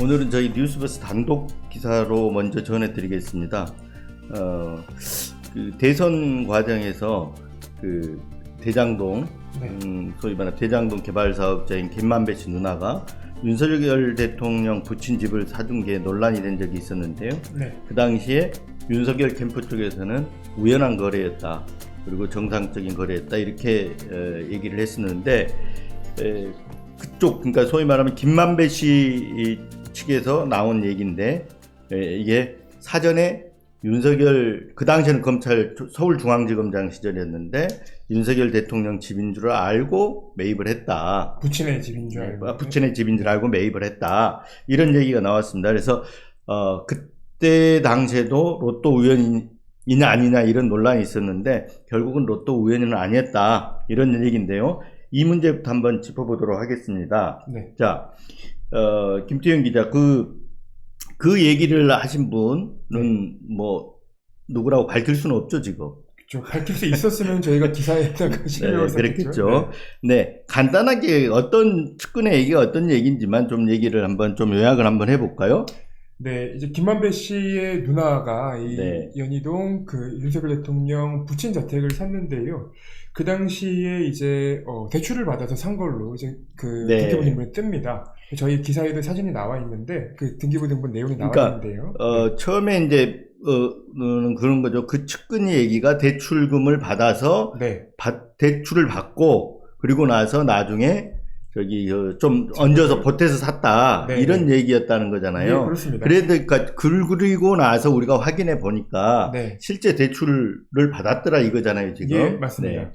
오늘은 저희 뉴스버스 단독 기사로 먼저 전해드리겠습니다. 어, 그 대선 과정에서 그 대장동, 네. 음, 소위 말하는 대장동 개발 사업자인 김만배 씨 누나가 윤석열 대통령 부친 집을 사준 게 논란이 된 적이 있었는데요. 네. 그 당시에 윤석열 캠프 쪽에서는 우연한 거래였다. 그리고 정상적인 거래였다. 이렇게 어, 얘기를 했었는데 에, 그쪽 그러니까 소위 말하면 김만배 씨 측에서 나온 얘기인데 에, 이게 사전에 윤석열 그 당시에는 검찰 서울중앙지검장 시절이었는데 윤석열 대통령 집인 줄 알고 매입을 했다. 부친의 집인 줄 알고. 아, 부친의 집인 줄 알고 매입을 했다. 이런 얘기가 나왔습니다. 그래서 어, 그때 당시에도 로또 우연이냐 아니냐 이런 논란이 있었는데 결국은 로또 우연은 아니었다. 이런 얘기인데요. 이 문제부터 한번 짚어보도록 하겠습니다. 네. 자, 어, 김태현 기자, 그, 그 얘기를 하신 분은 뭐, 누구라고 밝힐 수는 없죠, 지금. 그렇죠. 밝힐 수 있었으면 저희가 기사에다가 신경을 썼겠죠. 그랬겠죠. 네. 간단하게 어떤 측근의 얘기가 어떤 얘기인지만 좀 얘기를 한번 좀 요약을 한번 해볼까요? 네, 이제 김만배 씨의 누나가 이 네. 연희동 그 윤석열 대통령 부친 자택을 샀는데요. 그 당시에 이제 어, 대출을 받아서 산 걸로 이제 그 네. 등기부 등본에 뜹니다. 저희 기사에도 사진이 나와 있는데 그 등기부 등본 내용이 나와 그러니까, 있는데요. 어, 처음에 이제, 어, 는 그런 거죠. 그 측근이 얘기가 대출금을 받아서, 네, 받- 대출을 받고, 그리고 나서 나중에, 저기, 어, 좀 얹어서 보태서 샀다. 네, 이런 네. 얘기였다는 네, 거잖아요. 그렇습니다. 그러니까, 글 그리고 나서 우리가 확인해 보니까, 네. 실제 대출을 받았더라 이거잖아요, 지금. 예, 맞습니다. 네.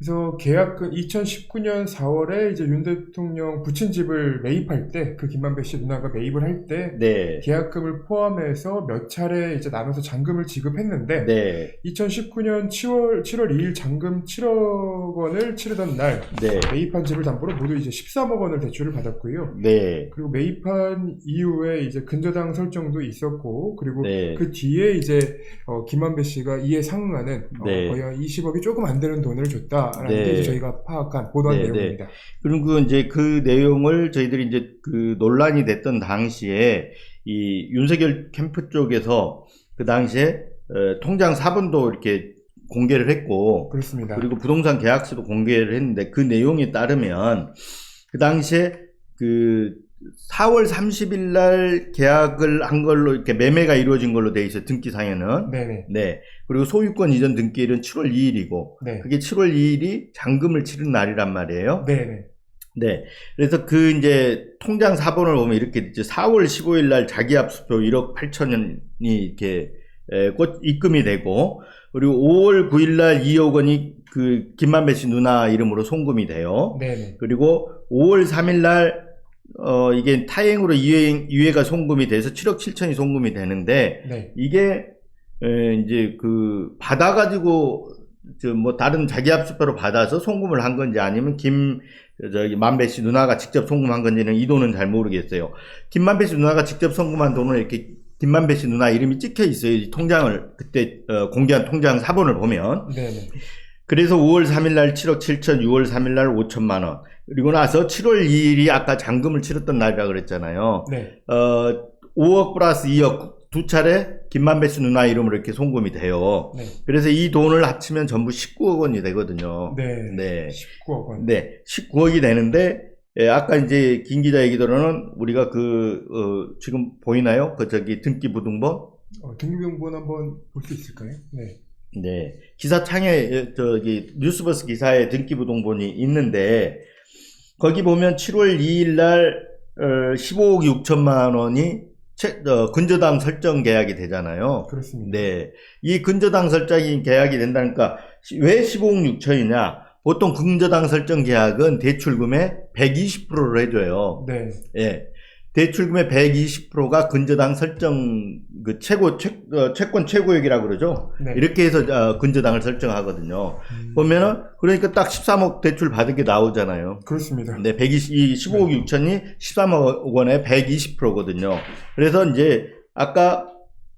그래서 계약금 2019년 4월에 이제 윤 대통령 부친 집을 매입할 때 그 김만배 씨 누나가 매입을 할때 네. 계약금을 포함해서 몇 차례 이제 나눠서 잔금을 지급했는데 네. 2019년 7월 7월 2일 잔금 7억 원을 치르던 날 네. 매입한 집을 담보로 모두 이제 13억 원을 대출을 받았고요. 네. 그리고 매입한 이후에 이제 근저당 설정도 있었고 그리고 네. 그 뒤에 이제 어, 김만배 씨가 이에 상응하는 어, 네. 거의 한 20억이 조금 안 되는 돈을 줬다 라는 네. 게 저희가 파악한 보도한 네, 내용입니다. 그리고 이제 그 내용을 저희들이 이제 그 논란이 됐던 당시에 이 윤석열 캠프 쪽에서 그 당시에 어, 통장 사본도 이렇게 공개를 했고 그렇습니다. 그리고 부동산 계약서도 공개를 했는데 그 내용에 따르면 그 당시에 그 4월 30일 날 계약을 한 걸로 이렇게 매매가 이루어진 걸로 돼 있어요. 등기상에는. 네네. 네. 그리고 소유권 이전 등기일은 7월 2일이고 네. 그게 7월 2일이 잔금을 치른 날이란 말이에요. 네네. 네. 그래서 그 이제 통장 사본을 보면 이렇게 있죠. 4월 15일 날 자기 압수표 1억 8천원이 이렇게 에, 곧 입금이 되고 그리고 5월 9일 날 2억 원이 그 김만배 씨 누나 이름으로 송금이 돼요. 네네. 그리고 5월 3일 날 어, 이게 타행으로 이해, 이해가 송금이 돼서 7억 7천이 송금이 되는데 네. 이게 에, 이제 그 받아가지고 저 뭐 다른 자기 합수표로 받아서 송금을 한 건지 아니면 김 저기 만배 씨 누나가 직접 송금한 건지는 이 돈은 잘 모르겠어요. 김만배 씨 누나가 직접 송금한 돈은 이렇게 김만배 씨 누나 이름이 찍혀 있어요. 이 통장을 그때 어, 공개한 통장 사본을 보면 네네. 그래서 5월 3일 날 7억 7천, 6월 3일 날 5천만 원. 그리고 나서 7월 2일이 아까 잔금을 치렀던 날이라 그랬잖아요. 네. 어, 5억 플러스 2억 두 차례 김만배 씨 누나 이름으로 이렇게 송금이 돼요. 네. 그래서 이 돈을 합치면 전부 19억 원이 되거든요. 네. 네. 19억 원. 네. 19억이 되는데, 예, 아까 이제 김 기자 얘기대로는 우리가 그, 어, 지금 보이나요? 그 저기 등기부등본? 어, 등기부등본 한번 볼 수 있을까요? 네. 네. 기사창에, 예, 저기, 뉴스버스 기사에 등기부등본이 있는데, 거기 보면 7월 2일 날, 어, 15억 6천만 원이 채, 어, 근저당 설정 계약이 되잖아요. 그렇습니다. 네. 이 근저당 설정이 계약이 된다니까, 시- 왜 15억 6천이냐? 보통 근저당 설정 계약은 대출금의 120%를 해줘요. 네. 예. 대출금의 120%가 근저당 설정, 그 최고, 채, 어, 채권 최고액이라고 그러죠? 네. 이렇게 해서 어, 근저당을 설정하거든요. 음, 보면은, 그러니까 딱 13억 대출 받은 게 나오잖아요. 그렇습니다. 네, 120, 이 15억 6천이 13억 원에 120%거든요. 그래서 이제, 아까,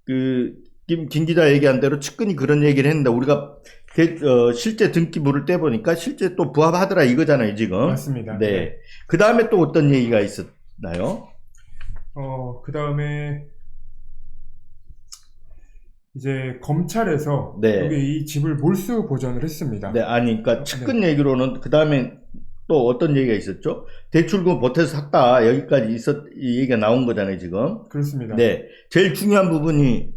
그, 김, 김 기자 얘기한 대로 측근이 그런 얘기를 했는데, 우리가, 대- 어, 실제 등기부를 떼보니까 실제 또 부합하더라 이거잖아요, 지금. 맞습니다. 네. 그 다음에 또 어떤 얘기가 있었나요? 어, 그 다음에 이제 검찰에서 네. 여기 이 집을 몰수 보전을 했습니다. 네, 아니, 그러니까 측근 얘기로는 그 다음에 또 어떤 얘기가 있었죠? 대출금 보태서 샀다 여기까지 있었 이 얘기가 나온 거잖아요 지금. 그렇습니다. 네, 제일 중요한 부분이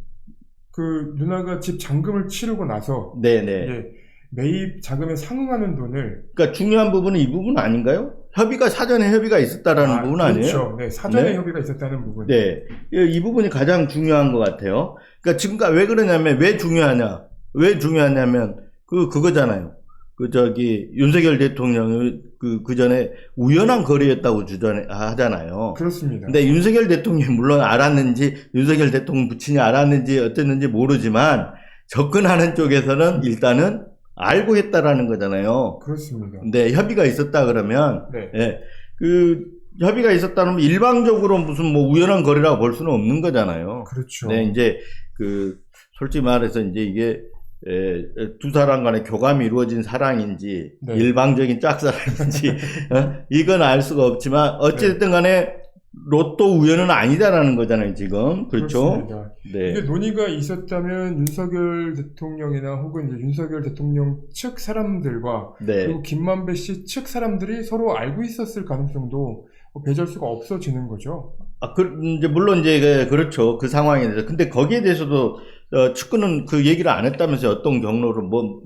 그 누나가 집 잔금을 치르고 나서 네, 네. 이제 매입 자금에 상응하는 돈을 그러니까 중요한 부분은 이 부분 아닌가요? 협의가 사전에 협의가 있었다라는 아, 부분 아니에요? 그렇죠. 네, 사전에 네. 협의가 있었다는 부분. 네, 이, 이 부분이 가장 중요한 것 같아요. 그러니까 지금까지 왜 그러냐면 왜 중요하냐? 왜 중요하냐면 그 그거잖아요. 그 저기 윤석열 대통령이 그, 그 전에 우연한 거래였다고 주장하잖아요. 그렇습니다. 근데 윤석열 대통령이 물론 알았는지 윤석열 대통령 부친이 알았는지 어땠는지 모르지만 접근하는 쪽에서는 일단은 알고 했다라는 거잖아요. 그렇습니다. 근데 협의가 있었다 그러면 네. 예, 그 협의가 있었다면 일방적으로 무슨 뭐 우연한 거래라고 볼 수는 없는 거잖아요. 그렇죠. 네, 이제 그 솔직히 말해서 이제 이게 에, 두 사람 간의 교감이 이루어진 사랑인지 네. 일방적인 짝사랑인지 어? 이건 알 수가 없지만 어찌됐든 간에 로또 우연은 아니다라는 거잖아요 지금 그렇죠? 그렇습니다. 네, 이게 논의가 있었다면 윤석열 대통령이나 혹은 이제 윤석열 대통령 측 사람들과 네, 그리고 김만배 씨 측 사람들이 서로 알고 있었을 가능성도 배제할 수가 없어지는 거죠. 아, 그, 이제 물론 이제 그- 그렇죠 그 상황에 대해서 근데 거기에 대해서도 어, 측근은 그 얘기를 안 했다면서 어떤 경로로 뭐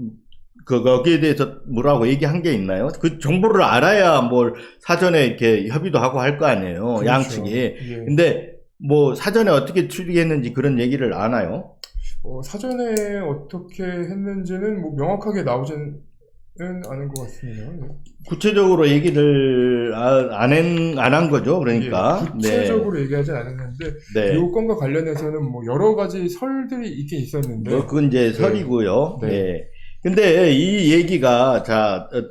그, 거기에 대해서 뭐라고 얘기한 게 있나요? 그 정보를 알아야 뭘 사전에 이렇게 협의도 하고 할 거 아니에요. 그렇죠. 양측이. 예. 근데 뭐 사전에 어떻게 추리했는지 그런 얘기를 아나요? 어, 사전에 어떻게 했는지는 뭐 명확하게 나오지는 않은 것 같습니다. 네. 구체적으로 얘기를 안한 안한 거죠. 그러니까. 예, 구체적으로 얘기하진 않았는데 네. 네. 이 건과 관련해서는 뭐 여러 가지 설들이 있긴 있었는데 뭐 그건 이제 설이고요. 네. 네. 근데 이 얘기가 자, 어,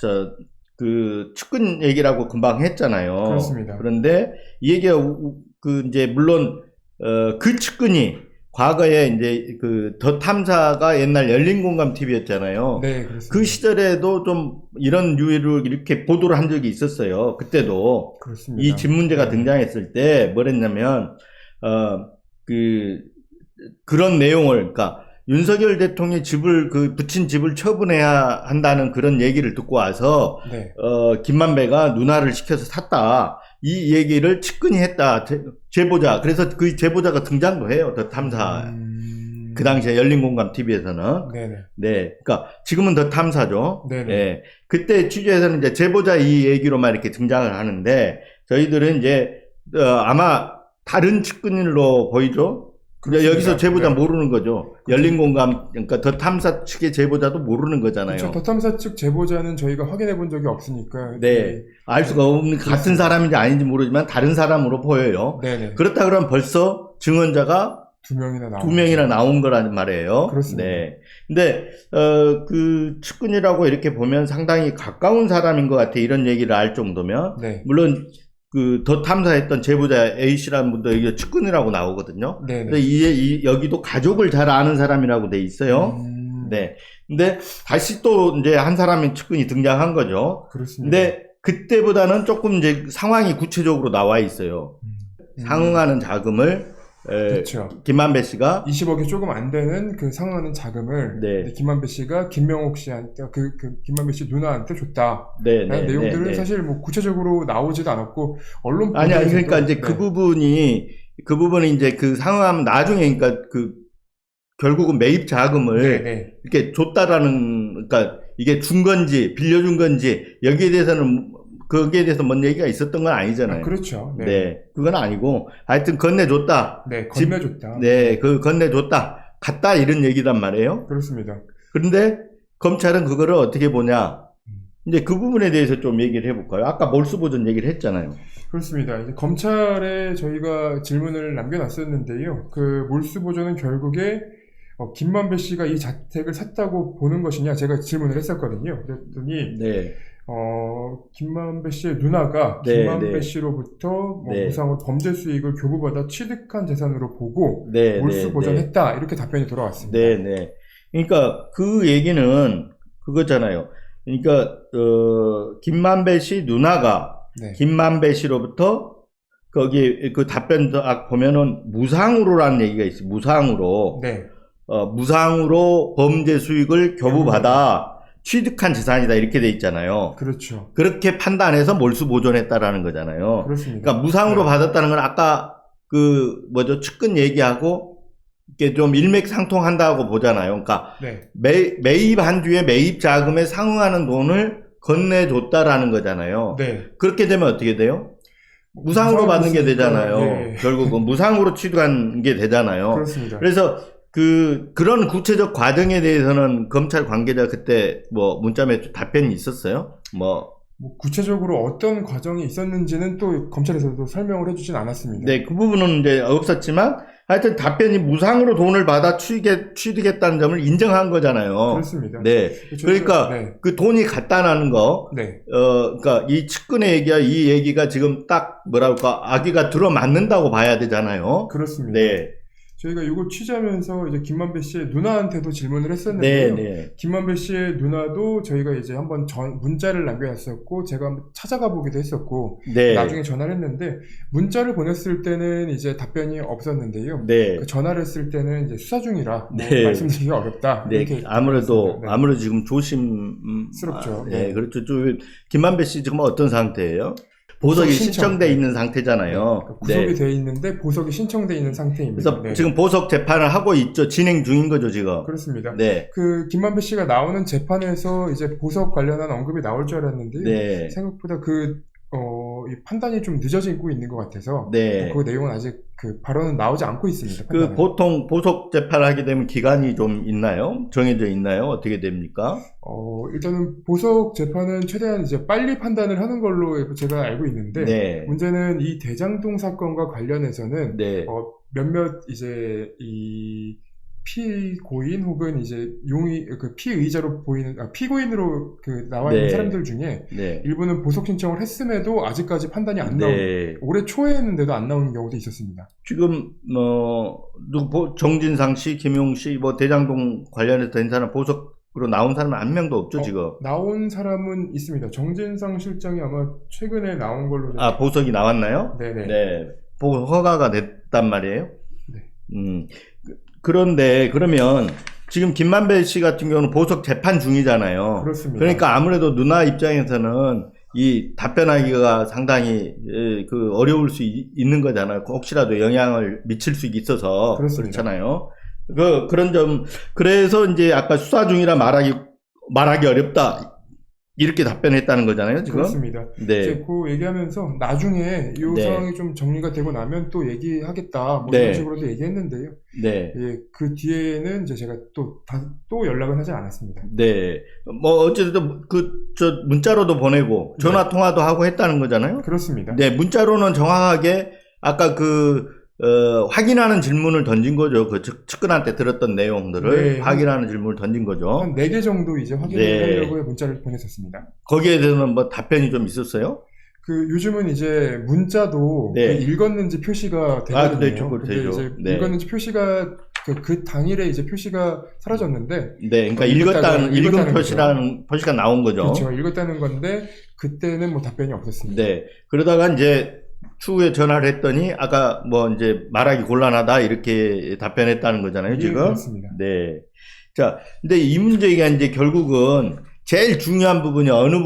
저, 그 측근 얘기라고 금방 했잖아요. 그렇습니다. 그런데 이 얘기가 우- 그 이제 물론 어, 그 측근이 과거에 이제 그 더 탐사가 옛날 열린 공감 TV였잖아요. 네 그렇습니다. 그 시절에도 좀 이런 류로 이렇게 보도를 한 적이 있었어요. 그때도 그렇습니다. 이 집 문제가 네. 등장했을 때 뭐랬냐면 어 그 그런 내용을 그러니까 윤석열 대통령이 집을 그 붙인 집을 처분해야 한다는 그런 얘기를 듣고 와서 네. 어 김만배가 누나를 시켜서 샀다 이 얘기를 측근이 했다 제, 제보자 그래서 그 제보자가 등장도 해요 더 탐사 음... 그 당시에 열린공감 TV에서는 네네. 네 그러니까 지금은 더 탐사죠 네네. 예. 그때 취재에서는 이제 제보자 이 얘기로만 이렇게 등장을 하는데 저희들은 이제 어, 아마 다른 측근일로 보이죠. 그렇습니다. 여기서 제보자 네. 모르는 거죠. 열린 공감 그러니까 더 탐사 측의 제보자도 모르는 거잖아요. 그렇죠. 더 탐사 측 제보자는 저희가 확인해 본 적이 없으니까. 네. 알 수가 없는 같은 사람인지 아닌지 모르지만 다른 사람으로 보여요. 네네. 그렇다 그러면 벌써 증언자가 두 명이나 나온 두 명이나 나온 거라는 말이에요. 그렇습니다. 네. 근데 어, 그 측근이라고 이렇게 보면 상당히 가까운 사람인 것 같아 이런 얘기를 알 정도면 네. 물론 그 더 탐사했던 제보자 A 씨라는 분도 이게 측근이라고 나오거든요. 네네. 근데 이, 이- 여기도 가족을 잘 아는 사람이라고 돼 있어요. 음, 네. 근데 다시 또 이제 한 사람이 측근이 등장한 거죠. 그렇습니다. 근데 그때보다는 조금 이제 상황이 구체적으로 나와 있어요. 음, 상응하는 자금을 에, 그렇죠. 김만배 씨가 20억이 조금 안 되는 그 상환하는 자금을 네. 김만배 씨가 김명옥 씨한테 그, 그 김만배 씨 누나한테 줬다. 네, 라는 네, 내용들은 네, 네. 사실 뭐 구체적으로 나오지도 않았고 언론 아니, 아니, 그러니까 이제 그 네. 부분이, 그 부분이 이제 그 상황하면 나중에, 그러니까 그, 결국은 매입 자금을 네, 네. 이렇게 줬다라는, 그러니까 이게 준 건지, 빌려준 건지, 여기에 대해서는, 거기에 대해서 뭔 얘기가 있었던 건 아니잖아요. 아, 그렇죠. 네. 네. 그건 아니고, 하여튼 건네줬다. 네, 집- 건네줬다. 네, 그 건네줬다. 갔다, 이런 얘기란 말이에요. 그렇습니다. 그런데 검찰은 그거를 어떻게 보냐. 음. 이제 그 부분에 대해서 좀 얘기를 해볼까요? 아까 몰수보전 얘기를 했잖아요. 그렇습니다. 이제 검찰에 저희가 질문을 남겨놨었는데요. 그 몰수 보조는 결국에 어, 김만배 씨가 이 자택을 샀다고 보는 것이냐 제가 질문을 했었거든요. 그랬더니 네. 어, 김만배 씨의 누나가 네, 김만배 네. 씨로부터 뭐 네. 무상으로 범죄 수익을 교부받아 취득한 재산으로 보고 네. 몰수 네, 보전했다 이렇게 답변이 돌아왔습니다. 네, 네. 그러니까 그 얘기는 그거잖아요. 그러니까 어, 김만배 씨 누나가 네. 김만배 씨로부터 거기 그 답변 딱 보면은 무상으로라는 얘기가 있어요. 무상으로 네. 어, 무상으로 범죄 수익을 교부받아 취득한 재산이다 이렇게 돼 있잖아요. 그렇죠. 그렇게 판단해서 몰수 보존했다라는 거잖아요. 그렇습니다. 그러니까 무상으로 네. 받았다는 건 아까 그 뭐죠 측근 얘기하고 이게 좀 일맥상통한다고 보잖아요. 그러니까 네. 매, 매입한 뒤에 매입 자금에 상응하는 돈을 건네줬다라는 거잖아요. 네. 그렇게 되면 어떻게 돼요? 무상으로 받는 게 되잖아요. 네. 결국은 무상으로 취득한 게 되잖아요. 그렇습니다. 그래서 그 그런 구체적 과정에 대해서는 검찰 관계자 그때 뭐 문자에 답변이 있었어요. 뭐 뭐 구체적으로 어떤 과정이 있었는지는 또 검찰에서도 설명을 해주진 않았습니다. 네, 그 부분은 이제 없었지만 하여튼 답변이 무상으로 돈을 받아 취득, 취득했다는 점을 인정한 거잖아요. 그렇습니다. 네. 저희가- 그러니까 네. 그 돈이 갔다라는 거, 네. 어, 그러니까 이 측근의 얘기와 이 얘기가 지금 딱 뭐랄까 아기가 들어맞는다고 봐야 되잖아요. 그렇습니다. 네, 저희가 이걸 취재하면서 이제 김만배 씨의 누나한테도 질문을 네, 했었는데요. 네, 김만배 씨의 누나도 저희가 이제 한번 전, 문자를 남겨놨었고 제가 한번 찾아가 보기도 했었고 네, 나중에 전화를 했는데 문자를 보냈을 때는 이제 답변이 없었는데요. 네, 그 전화를 했을 때는 이제 수사 중이라 뭐 네. 말씀드리기가 어렵다. 네. 아무래도. 아무래도 지금 조심, 스럽죠. 아, 네, 네. 그렇죠. 좀 김만배 씨 지금 어떤 상태예요? 보석이 보석 신청. 신청돼 있는 상태잖아요. 그러니까 구속이 네. 돼 있는데 보석이 신청돼 있는 상태입니다. 그래서 네. 지금 보석 재판을 하고 있죠. 진행 중인 거죠, 지금. 그렇습니다. 네. 그 김만배 씨가 나오는 재판에서 이제 보석 관련한 언급이 나올 줄 알았는데요. 네. 생각보다 그 어, 이 판단이 좀 늦어지고 있는 것 같아서 네. 그 내용은 아직 그 발언은 나오지 않고 있습니다. 그 판단은. 보통 보석 재판을 하게 되면 기간이 좀 있나요? 정해져 있나요? 어떻게 됩니까? 어, 일단은 보석 재판은 최대한 이제 빨리 판단을 하는 걸로 제가 알고 있는데 네. 문제는 이 대장동 사건과 관련해서는 네. 어, 몇몇 이제 이 피고인 혹은 이제 용의 그 피의자로 보이는 아, 피고인으로 그 나와 있는 네. 사람들 중에 네. 일부는 보석 신청을 했음에도 아직까지 판단이 안 나온 네. 올해 초에 했는데도 안 나오는 경우도 있었습니다. 지금 뭐 누구 보- 정진상 씨, 김용 씨, 뭐 대장동 관련해서 된 사람 보석으로 나온 사람은 한 명도 없죠 어, 지금. 나온 사람은 있습니다. 정진상 실장이 아마 최근에 나온 걸로 아 보석이 나왔나요? 네네 네. 보 허가가 됐단 말이에요. 네. 음. 그- 그런데 그러면 지금 김만배 씨 같은 경우는 보석 재판 중이잖아요. 그렇습니다. 그러니까 아무래도 누나 입장에서는 이 답변하기가 상당히 에, 그 어려울 수 있- 있는 거잖아요. 혹시라도 영향을 미칠 수 있어서 그렇습니다. 그렇잖아요. 그 그런 점 그래서 이제 아까 수사 중이라 말하기 말하기 어렵다 이렇게 답변했다는 거잖아요. 지금. 그렇습니다. 네. 이제 그 얘기하면서 나중에 이 네. 상황이 좀 정리가 되고 나면 또 얘기하겠다 뭐 네. 이런 식으로도 얘기했는데요. 네. 예, 그 뒤에는 이제 제가 또, 다, 또 연락은 하지 않았습니다. 네. 뭐 어쨌든 그 저 문자로도 보내고 전화 통화도 하고 했다는 거잖아요. 그렇습니다. 네, 문자로는 정확하게 아까 그 어, 확인하는 질문을 던진 거죠. 그 측, 측근한테 들었던 내용들을 네. 확인하는 질문을 던진 거죠. 한 4개 정도 이제 확인을 네. 하려고 문자를 보냈었습니다. 거기에 대해서는 뭐 답변이 좀 있었어요? 그 요즘은 이제 문자도 네. 그 읽었는지 표시가 되거든요. 아, 네, 되죠. 이제 네. 읽었는지 표시가 그, 그 당일에 이제 표시가 사라졌는데 네, 그러니까 어, 읽었다는 읽은 표시라는 표시가 나온 거죠. 그렇죠. 읽었다는 건데 그때는 뭐 답변이 없었습니다. 네. 그러다가 이제 추후에 전화를 했더니 아까 뭐 이제 말하기 곤란하다 이렇게 답변했다는 거잖아요, 예, 지금. 그렇습니다. 네. 자, 근데 이 문제가 이제 결국은 제일 중요한 부분이 어느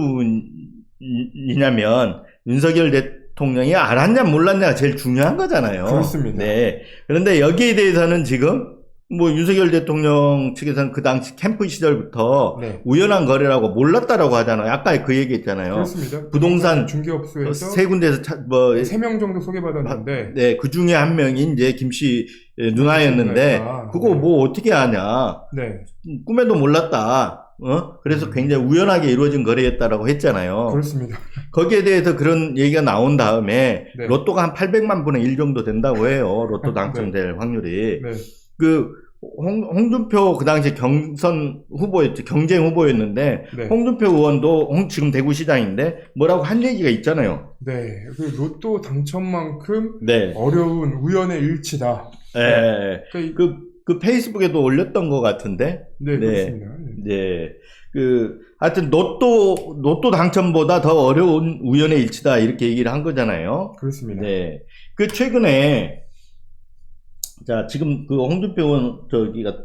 부분이냐면 윤석열 대통령이 알았냐 몰랐냐가 제일 중요한 거잖아요. 그렇습니다. 네. 그런데 여기에 대해서는 지금 뭐 윤석열 대통령 측에서는 그 당시 캠프 시절부터 네. 우연한 거래라고 몰랐다라고 하잖아요. 아까 그 얘기 했잖아요. 그렇습니다. 부동산 중개업소에서 세 군데에서 차- 뭐, 3명 정도 소개받았는데 네, 그 중에 한 명이 이제 김씨 누나였는데, 누나였다. 그거 네. 뭐 어떻게 아냐. 네. 꿈에도 몰랐다. 어? 그래서 굉장히 우연하게 이루어진 거래였다라고 했잖아요. 그렇습니다. 거기에 대해서 그런 얘기가 나온 다음에 네. 로또가 한 800만 분의 1 정도 된다고 해요. 로또 당첨될 확률이. 네. 그 홍, 홍준표 그 당시 경선 후보였죠. 경쟁 후보였는데 네. 홍준표 의원도 홍- 지금 대구시장인데 뭐라고 한 얘기가 있잖아요. 네. 그 로또 당첨만큼 네. 어려운 우연의 일치다. 예. 그러니까 이- 그, 그 페이스북에도 올렸던 것 같은데. 네, 네. 그렇습니다. 네. 네. 그 하여튼 로또 로또 당첨보다 더 어려운 우연의 일치다 이렇게 얘기를 한 거잖아요. 그렇습니다. 네. 그 최근에 자 지금 그 홍준표 의원 저기가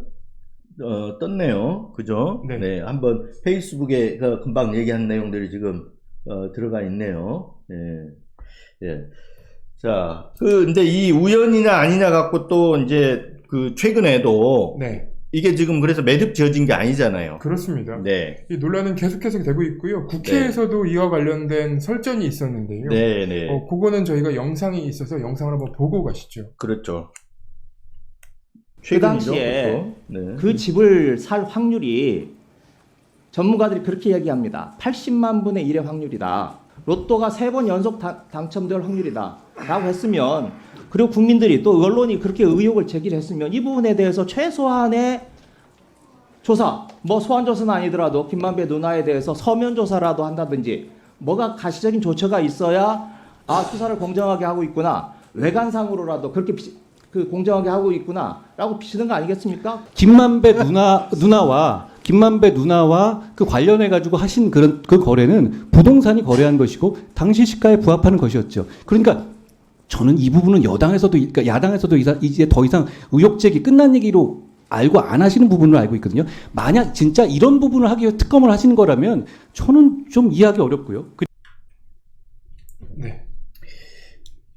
어, 떴네요. 그죠? 네. 한번 페이스북에 그 금방 얘기한 내용들이 지금 어, 들어가 있네요. 예. 예. 자, 그 근데 이 우연이냐 아니냐 갖고 또 이제 그 최근에도 네, 이게 지금 그래서 매듭 지어진 게 아니잖아요. 그렇습니다. 네. 이 논란은 계속해서 되고 있고요. 국회에서도 이와 관련된 설전이 있었는데요. 네, 네. 어, 그거는 저희가 영상이 있어서 영상을 한번 보고 가시죠. 그렇죠. 그 당시에 그것도. 네. 그 집을 살 확률이 전문가들이 그렇게 얘기합니다. 80만 분의 1의 확률이다. 로또가 세 번 연속 다- 당첨될 확률이다. 라고 했으면 그리고 국민들이 또 언론이 그렇게 의혹을 제기했으면 이 부분에 대해서 최소한의 조사, 뭐 소환 조사는 아니더라도 김만배 누나에 대해서 서면 조사라도 한다든지 뭐가 가시적인 조처가 있어야 아 수사를 공정하게 하고 있구나 외관상으로라도 그렇게 비- 그 공정하게 하고 있구나라고 비치는 거 아니겠습니까? 김만배 누나 누나와 김만배 누나와 그 관련해 가지고 하신 그런 그 거래는 부동산이 거래한 것이고 당시 시가에 부합하는 것이었죠. 그러니까 저는 이 부분은 여당에서도 그러니까 야당에서도 이제 더 이상 의혹 제기 끝난 얘기로 알고 안 하시는 부분을 알고 있거든요. 만약 진짜 이런 부분을 하기 위해 특검을 하시는 거라면 저는 좀 이해하기 어렵고요. 그- 네,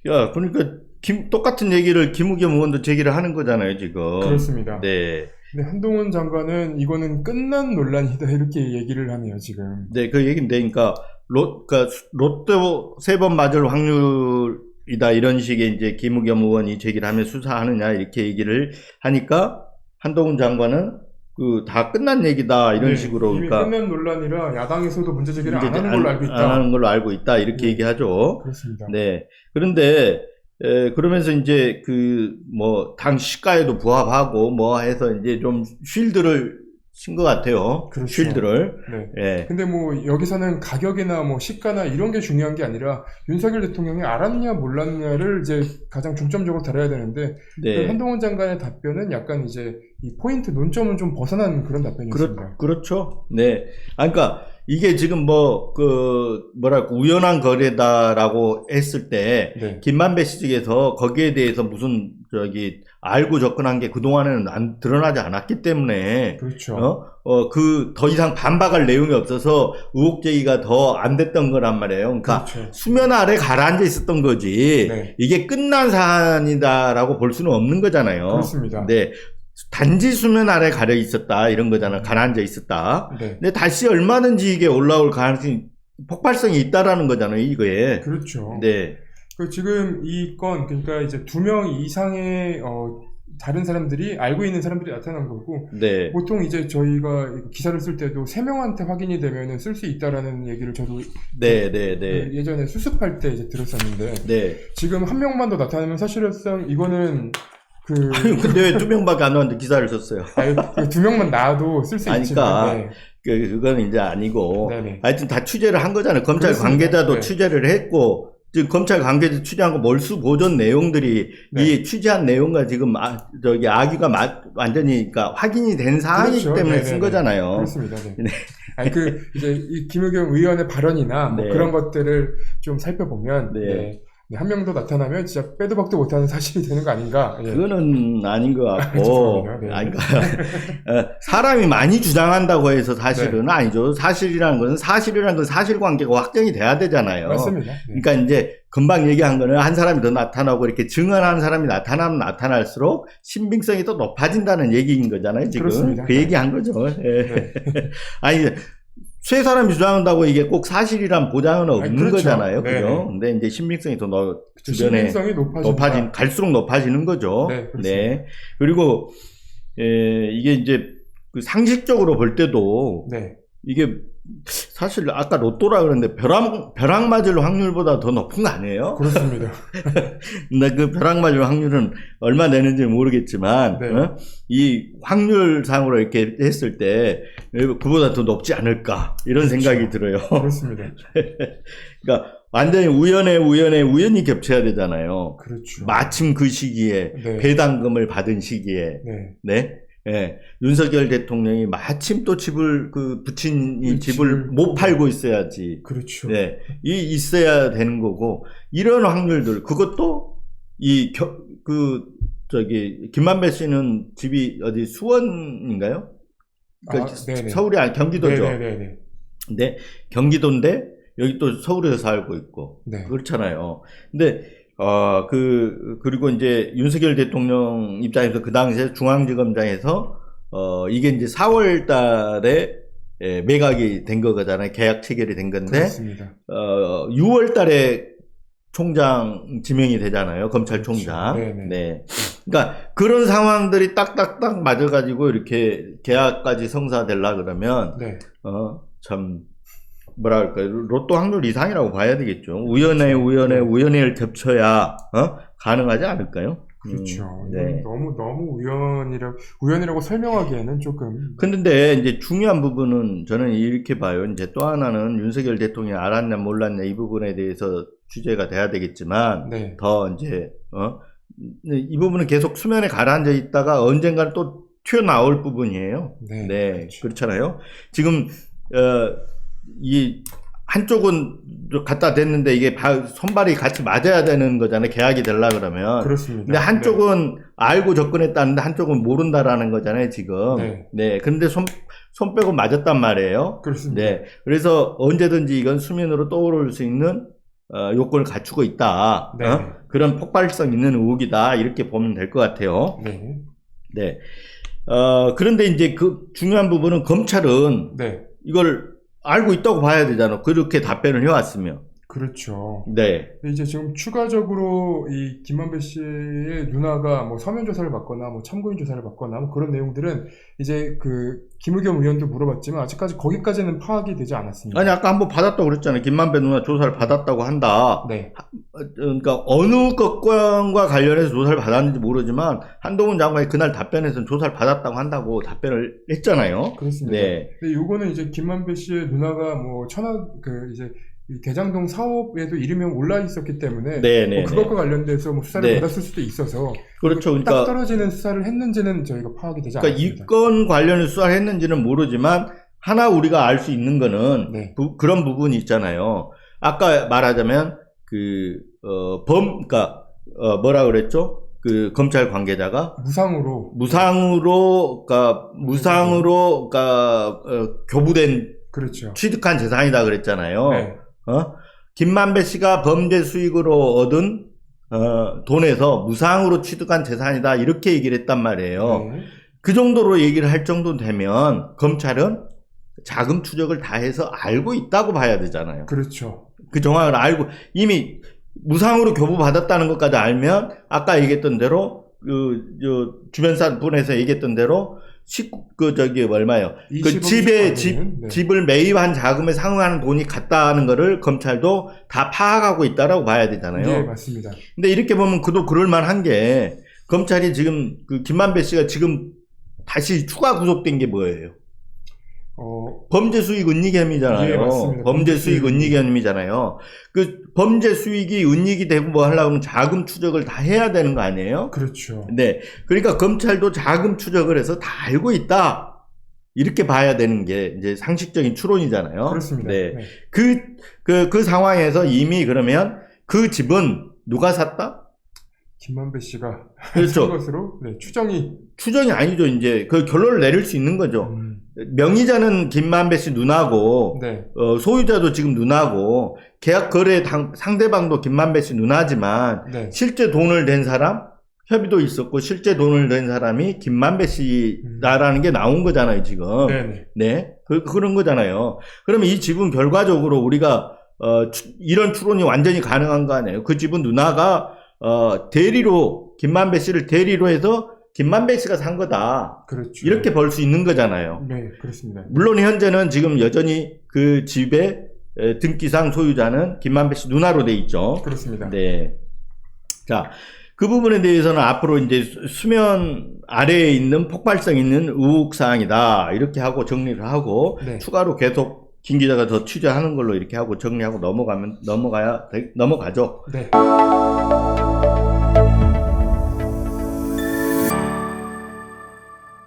야, 그러니까 김, 똑같은 얘기를 김우겸 의원도 제기를 하는 거잖아요, 지금. 그렇습니다. 네. 근데 한동훈 장관은 이거는 끝난 논란이다 이렇게 얘기를 하네요 지금. 네, 그 얘기인데, 그러니까, 로, 그러니까 로또 세번 맞을 확률이다, 이런 식의 이제 김우겸 의원이 제기를 하면 수사하느냐, 이렇게 얘기를 하니까, 한동훈 장관은 그 다 끝난 얘기다, 이런 네, 식으로. 이미 그러니까. 끝난 논란이라 야당에서도 문제 제기를 안 이제 하는 걸로 알고 안 있다. 하는 걸로 알고 있다, 이렇게 네. 얘기하죠. 그렇습니다. 네. 그런데 에, 그러면서 이제 그 뭐 당 시가에도 부합하고 뭐 해서 이제 좀 쉴드를 친 것 같아요. 그렇죠. 쉴드를. 네. 예. 근데 뭐 여기서는 가격이나 뭐 시가나 이런 게 중요한 게 아니라 윤석열 대통령이 알았냐 몰랐냐를 이제 가장 중점적으로 다뤄야 되는데 그 네. 한동훈 장관의 답변은 약간 이제 이 포인트 논점은 좀 벗어난 그런 답변이었습니다. 그렇, 그렇죠. 네. 아, 그러니까 이게 지금 뭐, 그, 뭐랄까, 우연한 거래다라고 했을 때, 네. 김만배 씨 측에서 거기에 대해서 무슨, 저기, 알고 접근한 게 그동안에는 안 드러나지 않았기 때문에, 그렇죠. 어? 어, 그, 더 이상 반박할 내용이 없어서 의혹 제기가 더 안 됐던 거란 말이에요. 그러니까 그렇죠. 수면 아래 가라앉아 있었던 거지. 네. 이게 끝난 사안이다라고 볼 수는 없는 거잖아요. 그렇습니다. 네. 단지 수면 아래 가려 있었다. 이런 거잖아. 가라앉아 있었다. 네. 근데 다시 얼마든지 이게 올라올 가능성이 폭발성이 있다라는 거잖아요. 이거에. 그렇죠. 네. 그 지금 이 건 그러니까 이제 두 명 이상의 어 다른 사람들이 알고 있는 사람들이 나타난 거고 네. 보통 이제 저희가 기사를 쓸 때도 세 명한테 확인이 되면은 쓸 수 있다라는 얘기를 저도 네, 네, 그 네. 예전에 수습할 때 이제 들었었는데 네. 지금 한 명만 더 나타나면 사실상 이거는 그 아니, 근데 왜 두 명밖에 안 나왔는데 기사를 썼어요? 아니, 그두 명만 나와도 쓸 수 있지만 그러니까 그, 그건 이제 아니고. 네네. 하여튼 다 취재를 한 거잖아요. 검찰 그렇습니다. 관계자도 네. 취재를 했고, 지금 검찰 관계자 취재한 거 몰수 보존 내용들이 네. 이 취재한 내용과 지금 아, 저기 아기가 마- 완전히 그러니까 확인이 된 사안이기 그렇죠. 때문에 네네네. 쓴 거잖아요. 그렇습니다. 네. 네. 아니 그 이제 이 김의겸 의원의 발언이나 뭐 네. 그런 것들을 좀 살펴보면 네. 네. 한 명 더 나타나면 진짜 빼도 박도 못하는 사실이 되는 거 아닌가? 예. 그거는 아닌 것 같고. 네. 아니, 그러니까 어, 사람이 많이 주장한다고 해서 사실은 네. 아니죠. 사실이라는 것은 사실이라는 건 사실관계가 확정이 돼야 되잖아요. 맞습니다. 네. 그러니까 이제 금방 얘기한 거는 한 사람이 더 나타나고 이렇게 증언하는 사람이 나타나면 나타날수록 신빙성이 더 높아진다는 얘기인 거잖아요. 지금 그렇습니다. 그 얘기한 거죠. 예. 네. 아니 세 사람이 주장한다고 이게 꼭 사실이란 보장은 없는 아니, 그렇죠. 거잖아요. 네. 그죠? 근데 이제 신빙성이 더 높, 그쵸, 주변에 신빙성이 높아진다. 높아진 갈수록 높아지는 거죠. 네, 그렇습니다. 네. 그리고 에, 이게 이제 그 상식적으로 볼 때도 네. 이게 사실 아까 로또라 그랬는데 벼락 벼락 맞을 확률보다 더 높은 거 아니에요? 그렇습니다. 근데 그 벼락 맞을 확률은 얼마 되는지 모르겠지만 네. 어? 이 확률상으로 이렇게 했을 때 그보다 더 높지 않을까 이런 그렇죠. 생각이 들어요. 그렇습니다. 그러니까 완전히 우연에 우연에 우연히 겹쳐야 되잖아요. 그렇죠. 마침 그 시기에 네. 배당금을 받은 시기에 네. 네. 예, 윤석열 대통령이 마침 또 집을 그 부친 이그 집을 못 팔고 있어야지. 그렇죠. 네, 이 있어야 되는 거고 이런 확률들 그것도 이그 저기 김만배 씨는 집이 어디 수원인가요? 그 아. 서울이 아니 경기도죠. 네네네. 근데 경기도인데 여기 또 서울에서 살고 있고 네. 그렇잖아요. 근데 어 그 그리고 이제 윤석열 대통령 입장에서 그 당시에 중앙지검장에서 어 이게 이제 4월 달에 예, 매각이 된 거잖아요. 계약 체결이 된 건데 그렇습니다. 어 6월 달에 총장 지명이 되잖아요. 검찰총장. 그렇죠. 네네. 네. 그러니까 그런 상황들이 딱딱딱 맞아가지고 이렇게 계약까지 성사되려 그러면 네. 어, 참, 뭐랄까, 로또 확률 이상이라고 봐야 되겠죠. 우연에 우연에 우연을 겹쳐야, 어? 가능하지 않을까요? 그렇죠. 음, 네. 너무 너무 우연이라 우연이라고 설명하기에는 조금 근데 이제 중요한 부분은 저는 이렇게 봐요. 이제 또 하나는 윤석열 대통령이 알았냐 몰랐냐 이 부분에 대해서 취재가 돼야 되겠지만 네. 더 이제 어? 이 부분은 계속 수면에 가라앉아 있다가 언젠가는 또 튀어나올 부분이에요. 네. 네, 그렇죠. 그렇잖아요. 지금 어, 이 한쪽은 갖다 댔는데 이게 바- 손발이 같이 맞아야 되는 거잖아요. 계약이 되려 그러면. 그렇습니다. 근데 한쪽은 알고 접근했다는데 한쪽은 모른다라는 거잖아요, 지금. 네. 네. 그런데 손, 손 빼고 맞았단 말이에요. 네. 그렇습니다. 네. 그래서 언제든지 이건 수면으로 떠오를 수 있는 어, 요건을 갖추고 있다. 네. 어? 그런 폭발성 있는 의혹이다. 이렇게 보면 될 것 같아요. 네. 네. 어, 그런데 이제 그 중요한 부분은 검찰은 네. 이걸 알고 있다고 봐야 되잖아. 그렇게 답변을 해왔으면. 그렇죠. 네. 이제 지금 추가적으로 이 김만배 씨의 누나가 뭐 서면 조사를 받거나 뭐 참고인 조사를 받거나 뭐 그런 내용들은 이제 그 김의겸 의원도 물어봤지만 아직까지 거기까지는 파악이 되지 않았습니다. 아니, 아까 한번 받았다고 그랬잖아요. 김만배 누나 조사를 받았다고 한다. 네. 어, 그러니까 어느 것과 관련해서 조사를 받았는지 모르지만 한동훈 장관이 그날 답변에서는 조사를 받았다고 한다고 답변을 했잖아요. 그렇습니다. 네. 근데 요거는 이제 김만배 씨의 누나가 뭐 천하 그 이제 이 대장동 사업에도 이름이 올라 있었기 때문에 네네. 뭐 그것과 관련돼서 뭐 수사를 네. 받았을 수도 있어서 그렇죠. 딱 그러니까, 떨어지는 수사를 했는지는 저희가 파악이 되지 그러니까 않았습니다. 이건 관련해서 수사를 했는지는 모르지만 하나 우리가 알 수 있는 거는 네. 부- 그런 부분이 있잖아요. 아까 말하자면 그, 어, 범, 그니까, 어, 뭐라 그랬죠? 그 검찰 관계자가 무상으로 무상으로, 그니까, 무상으로, 그니까, 어, 교부된 그렇죠. 취득한 재산이다 그랬잖아요. 네. 어? 김만배 씨가 범죄 수익으로 얻은 어, 돈에서 무상으로 취득한 재산이다 이렇게 얘기를 했단 말이에요. 네. 그 정도로 얘기를 할 정도 되면 검찰은 자금 추적을 다 해서 알고 있다고 봐야 되잖아요. 그렇죠. 그 정황을 알고 이미 무상으로 교부 받았다는 것까지 알면 아까 얘기했던 대로 그, 저 주변 사 분에서 얘기했던 대로 식구 그 저기 얼마요? 그 20억 집에 집 네. 집을 매입한 자금에 상응하는 돈이 갔다는 거를 검찰도 다 파악하고 있다라고 봐야 되잖아요. 네, 맞습니다. 근데 이렇게 보면 그도 그럴 만한 게 검찰이 지금 그 김만배 씨가 지금 다시 추가 구속된 게 뭐예요? 어, 범죄 수익 은닉 혐의잖아요. 예. 범죄 수익 은닉. 혐의잖아요. 그 범죄 수익이 은닉이 되고 뭐 하려고 하면 자금 추적을 다 해야 되는 거 아니에요? 그렇죠. 네. 그러니까 검찰도 자금 추적을 해서 다 알고 있다. 이렇게 봐야 되는 게 이제 상식적인 추론이잖아요. 그렇습니다. 네. 네. 그, 그, 그 상황에서 이미 그러면 그 집은 누가 샀다? 김만배 씨가 그렇죠. 산 것으로 네, 추정이 추정이 아니죠. 이제 그 결론을 내릴 수 있는 거죠. 음, 명의자는 김만배 씨 누나고, 네. 어, 소유자도 지금 누나고, 계약 거래 당- 상대방도 김만배 씨 누나지만, 네. 실제 돈을 낸 사람, 협의도 있었고, 실제 돈을 낸 사람이 김만배 씨다라는 게 나온 거잖아요, 지금. 네, 네. 네, 그, 그런 거잖아요. 그러면 이 집은 결과적으로 우리가, 어, 추- 이런 추론이 완전히 가능한 거 아니에요. 그 집은 누나가, 어, 대리로, 김만배 씨를 대리로 해서 김만배 씨가 산 거다. 그렇죠. 이렇게 볼수 있는 거잖아요. 네, 그렇습니다. 물론 현재는 지금 여전히 그 집의 에, 등기상 소유자는 김만배 씨 누나로 돼 있죠. 그렇습니다. 네. 자, 그 부분에 대해서는 앞으로 이제 수- 수면 아래에 있는 폭발성 있는 의혹 사항이다. 이렇게 하고 정리를 하고 네. 추가로 계속 김 기자가 더 취재하는 걸로 이렇게 하고 정리하고 넘어가면 넘어가야 돼- 넘어가죠. 네.